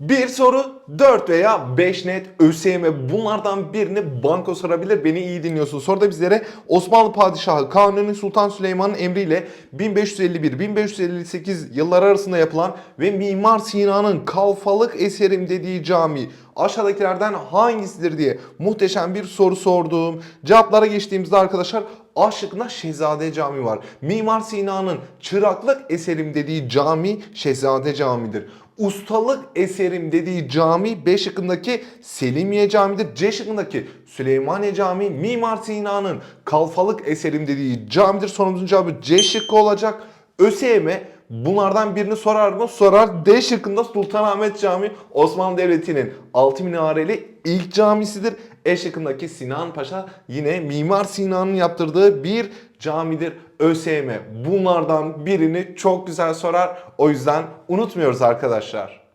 Bir soru 4 veya 5 net ÖSYM bunlardan birini banko sorabilir. Beni iyi dinliyorsun. Soruda bizlere Osmanlı Padişahı Kanuni Sultan Süleyman'ın emriyle 1551-1558 yılları arasında yapılan ve Mimar Sinan'ın kalfalık eserim dediği cami aşağıdakilerden hangisidir diye muhteşem bir soru sordum. Cevaplara geçtiğimizde arkadaşlar A şıkkında Şehzade Camii var. Mimar Sinan'ın çıraklık eserim dediği cami Şehzade Camii'dir. Ustalık eserim dediği cami B şıkkındaki Selimiye Camii'dir. C şıkkındaki Süleymaniye Camii Mimar Sinan'ın kalfalık eserim dediği camidir. Sorumuzun cevabı C şıkkı olacak. ÖSYM bunlardan birini sorar mı? Sorar. D şıkkında Sultanahmet Camii Osmanlı Devleti'nin altı minareli ilk camisidir. E şıkkındaki Sinan Paşa yine Mimar Sinan'ın yaptırdığı bir camidir. ÖSYM bunlardan birini çok güzel sorar. O yüzden unutmuyoruz arkadaşlar.